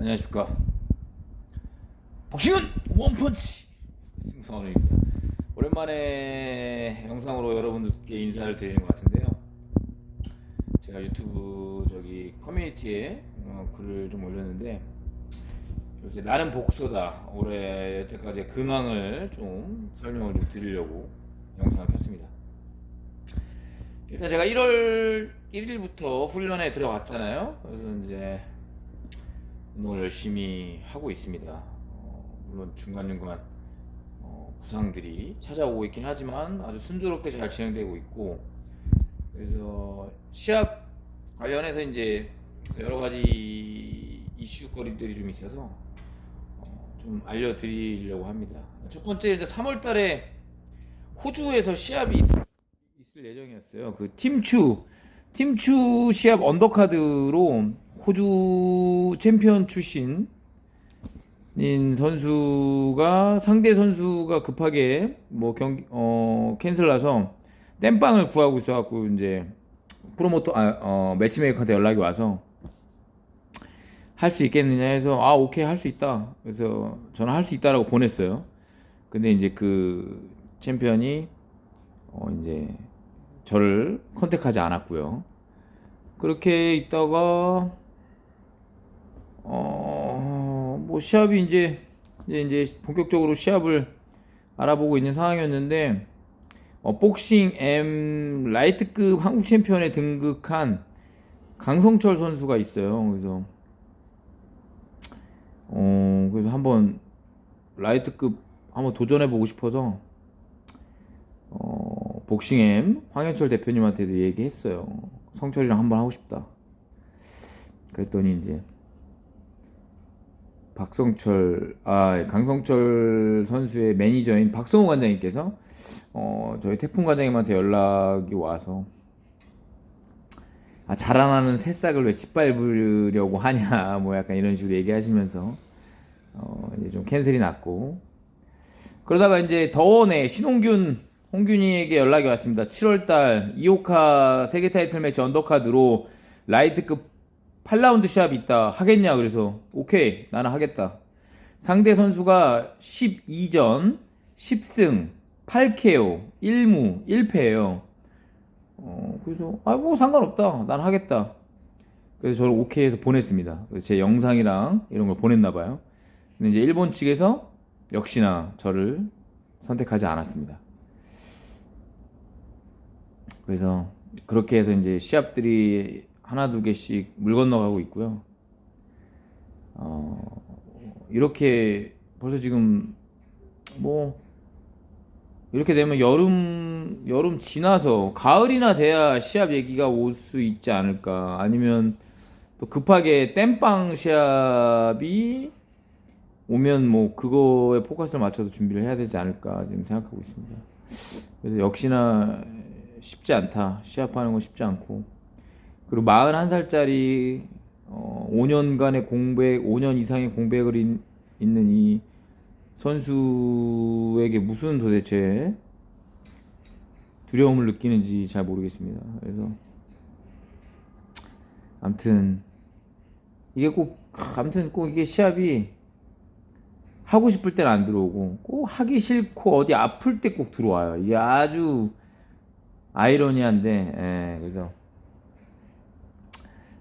안녕하십니까. 복싱은 원펀치. 승성원입니다. 오랜만에 영상으로 여러분들께 인사를 드리는 것 같은데요. 제가 유튜브 저기 커뮤니티에 어, 글을 좀 올렸는데 요새 나는 복서다. 올해 여태까지의 근황을 좀 설명을 좀 드리려고 영상을 켰습니다. 일단 제가 1월 1일부터 훈련에 들어갔잖아요. 그래서 이제 운동을 열심히 하고 있습니다. 어, 물론 중간중간 어, 부상들이 찾아오고 있긴 하지만 아주 순조롭게 잘 진행되고 있고 그래서 시합 관련해서 이제 여러 가지 이슈거리들이 좀 있어서 어, 좀 알려드리려고 합니다. 첫 번째 이제 3월달에 호주에서 시합이 있, 있을 예정이었어요. 그 팀추 팀추 시합 언더카드로 호주 챔피언 출신인 선수가 상대 선수가 급하게 뭐 경기 어 캔슬 나서 땜빵을 구하고 있어갖고 이제 프로모터 아, 어 매치메이커한테 연락이 와서 할 수 있겠느냐 해서 아 오케이 할 수 있다. 그래서 저는 할 수 있다라고 보냈어요. 근데 이제 그 챔피언이 어 이제 저를 컨택하지 않았고요. 그렇게 있다가 어, 뭐 시합이 이제 이제 본격적으로 시합을 알아보고 있는 상황이었는데 어, 복싱 M 라이트급 한국 챔피언에 등극한 강성철 선수가 있어요. 그래서 어, 그래서 한번 라이트급 한번 도전해 보고 싶어서 어, 복싱 M 황현철 대표님한테도 얘기했어요. 성철이랑 한번 하고 싶다. 그랬더니 이제 박성철 아 강성철 선수의 매니저인 박성호 관장님께서 어 저희 태풍 관장님한테 연락이 와서 아 자라나는 새싹을 왜 짓밟으려고 하냐 뭐 약간 이런 식으로 얘기하시면서 어 이제 좀 캔슬이 났고 그러다가 이제 더원의 신홍균 홍균이에게 연락이 왔습니다. 7월달 이오카 세계 타이틀 매치 언더카드로 라이트급 8라운드 시합이 있다 하겠냐 그래서 오케이 나는 하겠다. 상대 선수가 12전 10승 8KO 1무 1패예요. 어, 그래서 아 뭐 상관없다. 난 하겠다. 그래서 저를 오케이 해서 보냈습니다. 제 영상이랑 이런 걸 보냈나 봐요. 근데 이제 일본 측에서 역시나 저를 선택하지 않았습니다. 그래서 그렇게 해서 이제 시합들이 하나 두 개씩 물 건너가고 있고요. 어, 이렇게 벌써 지금 뭐 이렇게 되면 여름 여름 지나서 가을이나 돼야 시합 얘기가 올 수 있지 않을까 아니면 또 급하게 땜빵 시합이 오면 뭐 그거에 포커스를 맞춰서 준비를 해야 되지 않을까 지금 생각하고 있습니다. 그래서 역시나 쉽지 않다. 시합하는 건 쉽지 않고 그리고 41살짜리 어, 5년간의 공백, 5년 이상의 공백을 인, 있는 이 선수에게 무슨 도대체 두려움을 느끼는지 잘 모르겠습니다. 그래서 아무튼 이게 꼭 아무튼 꼭 이게 시합이 하고 싶을 때는 안 들어오고 꼭 하기 싫고 어디 아플 때 꼭 들어와요. 이게 아주 아이러니한데 예, 그래서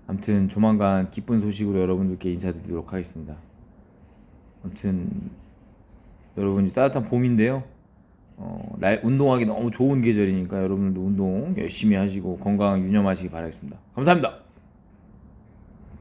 아무튼 조만간 기쁜 소식으로 여러분들께 인사드리도록 하겠습니다. 아무튼 여러분 이 따뜻한 봄인데요. 어, 날 운동하기 너무 좋은 계절이니까 여러분들도 운동 열심히 하시고 건강 유념하시기 바라겠습니다. 감사합니다.